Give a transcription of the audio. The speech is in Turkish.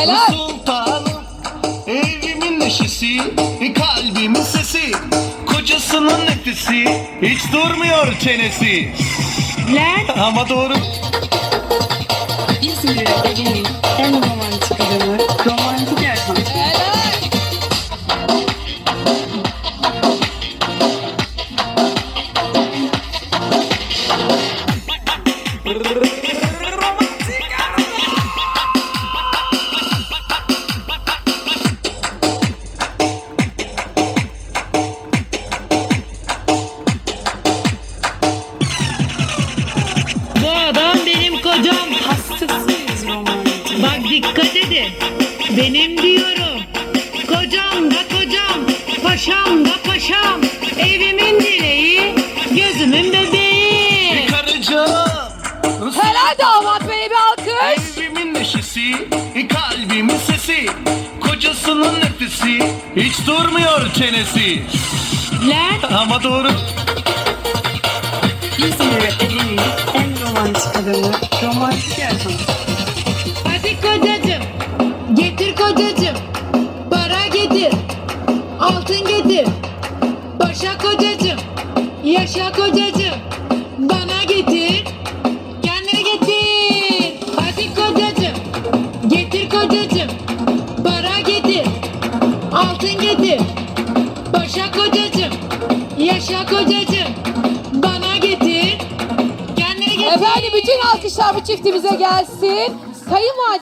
Helal. Sultanım evimin neşesi Kalbimin sesi Kocasının nefesi Hiç durmuyor çenesi Lan. Ama doğru kocam. Hastasıyız. Bak dikkat edin. Benim diyorum. Kocam da kocam. Paşam da paşam. Evimin direği. Gözümün bebeği. Karıcığım Helal damat bey bir alkış. Evimin neşesi Kalbimin sesi Kocasının nefesi Hiç durmuyor çenesi Lan. Ama doğru İzmir'in en romantik adamı, Hadi kocacığım. Getir kocacığım. Para getir. Altın getir. Başa kocacığım. Yaşa kocacığım. Bana getir. Kendine getir. Hadi kocacığım. Getir kocacığım. Para getir. Altın getir. Başa kocacığım. Yaşa kocacığım. Bana getir. Kendine getir. Efendim bütün alkışlar bu çiftimize gelsin. Kayınvalide